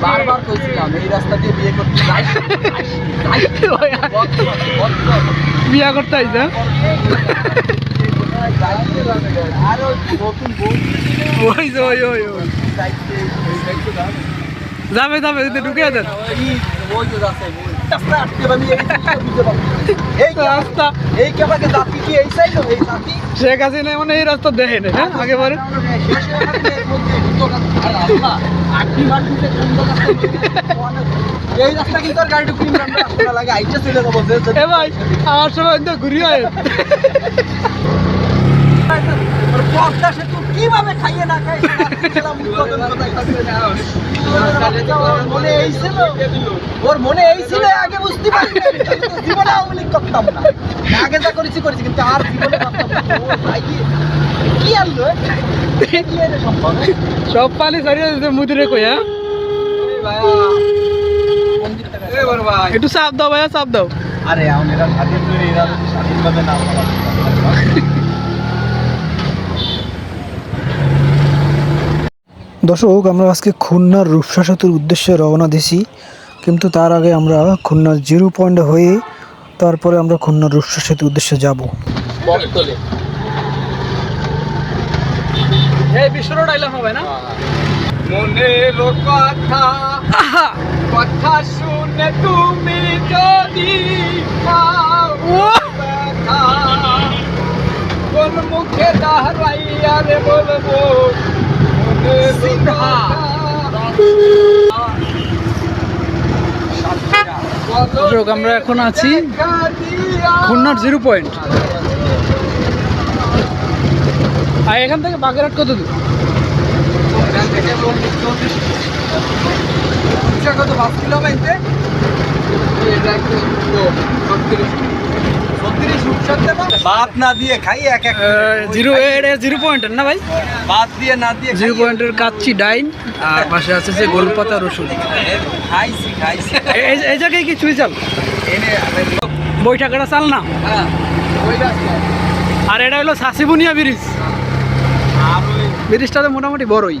বারবার কইছিলাম এই রাস্তা দিয়ে বিয়ে করতে বিয়া করতে আইসা আর ওই নতুন বউ ওই যে, ওই ওই ওই। যাবে যাবে ঢুকে ওই। রাস্তা আটকে আমি এই বুঝতে পারছি? এই কি রাস্তা? এই কি জাতি কি এই সাইড এই জাতি? শেখ হাসিনা মানে এই রাস্তা দেখেন হ্যাঁ আগে বারে এই রাস্তা কিন্তু আর গাড়ি ঢুকিয়ে লাগে আইটা চলে যাব এ ভাই আমার সময় তো পদ্মা সেতু কীভাবে খাইয়ে না খাই মনে এই ছিল ওর মনে এই ছিল আগে বুঝতে পারি জীবনে আওয়ামী লীগ করতাম না। আগে যা করেছি করেছি কিন্তু আর জীবনে করতাম না। ভাই কি কি আনলো? কি এনে সম্ভব সব পানি সরিয়ে দিতে মুদিরে কই হ্যাঁ? একটু চাপ দাও ভাইয়া চাপ দাও। আরে আমরা স্বাধীন এরা স্বাধীনভাবে না দর্শক আমরা আজকে খুলনার রূপসা সেতুর উদ্দেশ্যে রওনা দিছি কিন্তু তার আগে আমরা খুলনার জিরো পয়েন্ট হয়ে তারপরে আমরা খুলনার রূপসা সেতুর উদ্দেশ্যে যাব। বটতলে। এই বিশ্বর ডাইলাম মনের কথা কথা শুনে তুমি যদি কোন মুখে দাঁড়াইয়া রে বলব মনের কথা। দর্শক আমরা এখন আছি খুলনার জিরো পয়েন্ট। আর এখান থেকে বাগেরহাট কত দূর? কত? পাঁচ কিলোমিটার। ভাত না দিয়ে খাই এক এক জিরো এটা জিরো পয়েন্টের না ভাই? ভাত দিয়ে না দিয়ে জিরো পয়েন্টের কাচ্চি ডাইন আর পাশে আছে যে গোলপাতা রসুন। খাইছি খাইছি। এই- জায়গায় কি চুই চাল এনে চাল না? হ্যাঁ আর এটা হলো সাসিবুনিয়া ব্রিজ। ব্রিজটা তো মোটামুটি বড়ই।